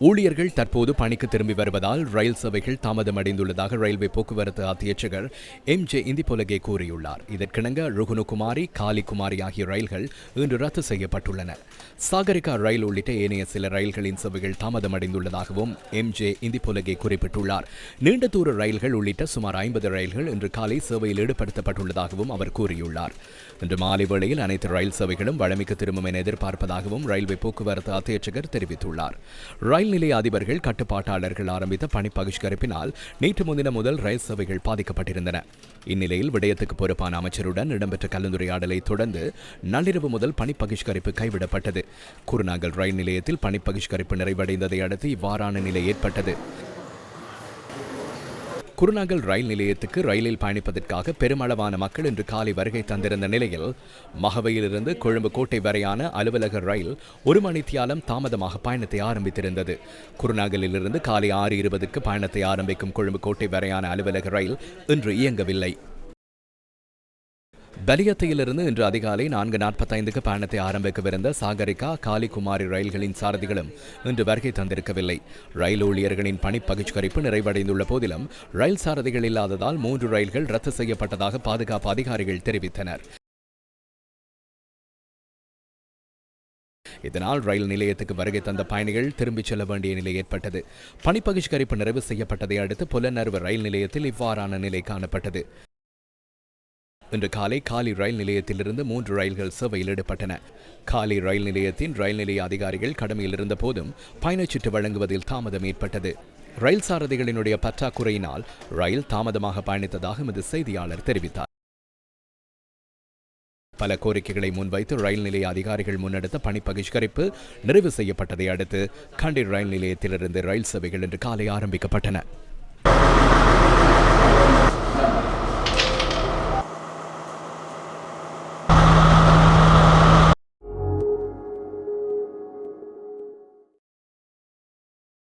ஊழியர்கள் தற்போது பணிக்கு திரும்பி வருவதால் ரயில் சேவைகள் தாமதமடைந்துள்ளதாக ரயில்வே போக்குவரத்து அத்தியட்சகர் எம் ஜே இந்திபொலகே கூறியுள்ளார். இதற்கிணங்க ருகுணுகுமாரி காலிகுமாரி ஆகிய ரயில்கள் இன்று ரத்து செய்யப்பட்டுள்ளன. சாகரிகா ரயில் உள்ளிட்ட ஏனைய சில ரயில்களின் சேவைகள் தாமதமடைந்துள்ளதாகவும் எம் ஜே இந்திபொலகே குறிப்பிட்டுள்ளார். நீண்ட தூர ரயில்கள் உள்ளிட்ட சுமார் ஐம்பது ரயில்கள் இன்று காலை சேவையில் ஈடுபடுத்தப்பட்டுள்ளதாகவும் அவர் கூறியுள்ளார். இன்று மாலை வேளையில் அனைத்து ரயில் சேவைகளும் வழமைக்கு திரும்பும் என எதிர்பார்ப்பதாகவும் ரயில்வே போக்குவரத்து அத்தியட்சகர் தெரிவித்துள்ளார். ரயில் நிலைய அதிபர்கள் கட்டுப்பாட்டாளர்கள் ஆரம்பித்த பணி பகிஷ்கரிப்பினால் நேற்று முன்தினம் முதல் ரயில் சேவைகள் பாதிக்கப்பட்டிருந்தன. இந்நிலையில் விடயத்துக்கு பொறுப்பான அமைச்சருடன் இடம்பெற்ற கலந்துரையாடலை தொடர்ந்து நள்ளிரவு முதல் பணி பகிஷ்கரிப்பு கைவிடப்பட்டது. குருநாகல் ரயில் நிலையத்தில் பணி பகிஷ்கரிப்பு நிறைவடைந்ததை அடுத்து இவ்வாறான நிலை ஏற்பட்டது. குருநாகல் ரயில் நிலையத்துக்கு ரயிலில் பயணிப்பதற்காக பெருமளவான மக்கள் இன்று காலை வருகை தந்திருந்த நிலையில் மகவையிலிருந்து கொழும்பு கோட்டை வரையான அலுவலக ரயில் ஒரு மணித்தியாலம் தாமதமாக பயணத்தை ஆரம்பித்திருந்தது. குருநாகலிலிருந்து காலை ஆறு இருபதுக்கு பயணத்தை ஆரம்பிக்கும் கொழும்பு கோட்டை வரையான அலுவலக ரயில் இன்று இயங்கவில்லை. பலியத்தையிலிருந்து இன்று அதிகாலை நான்கு நாற்பத்தைந்துக்கு பயணத்தை ஆரம்பிக்கவிருந்த சாகரிகா காலிகுமாரி ரயில்களின் சாரதிகளும் இன்று வருகை தந்திருக்கவில்லை. ரயில் ஊழியர்களின் பணி பகிஷ்கரிப்பு நிறைவடைந்துள்ள போதிலும் ரயில் சாரதிகள் இல்லாததால் மூன்று ரயில்கள் ரத்து செய்யப்பட்டதாக பாதுகாப்பு அதிகாரிகள் தெரிவித்தனர். இதனால் ரயில் நிலையத்துக்கு வருகை தந்த பயணிகள் திரும்பிச் செல்ல வேண்டிய நிலை ஏற்பட்டது. பணி பகிஷ்கரிப்பு நிறைவு செய்யப்பட்டதை அடுத்து புலனறுவு ரயில் நிலையத்தில் இவ்வாறான நிலை காணப்பட்டது. இன்று காலை காலி ரயில் நிலையத்திலிருந்து மூன்று ரயில்கள் சேவையில் ஈடுபட்டன. காலி ரயில் நிலையத்தின் ரயில் நிலைய அதிகாரிகள் கடமையில் இருந்த போதும் பயணச்சீட்டு வழங்குவதில் தாமதம் ஏற்பட்டது. ரயில் சாரதிகளினுடைய பற்றாக்குறையினால் ரயில் தாமதமாக பயணித்ததாக எமது செய்தியாளர் தெரிவித்தார். பல கோரிக்கைகளை முன்வைத்து ரயில் நிலைய அதிகாரிகள் முன்னெடுத்த பணி பகிஷ்கரிப்பு நிறைவு செய்யப்பட்டதை அடுத்து கண்டி ரயில் நிலையத்திலிருந்து ரயில் சேவைகள் இன்று காலை ஆரம்பிக்கப்பட்டன.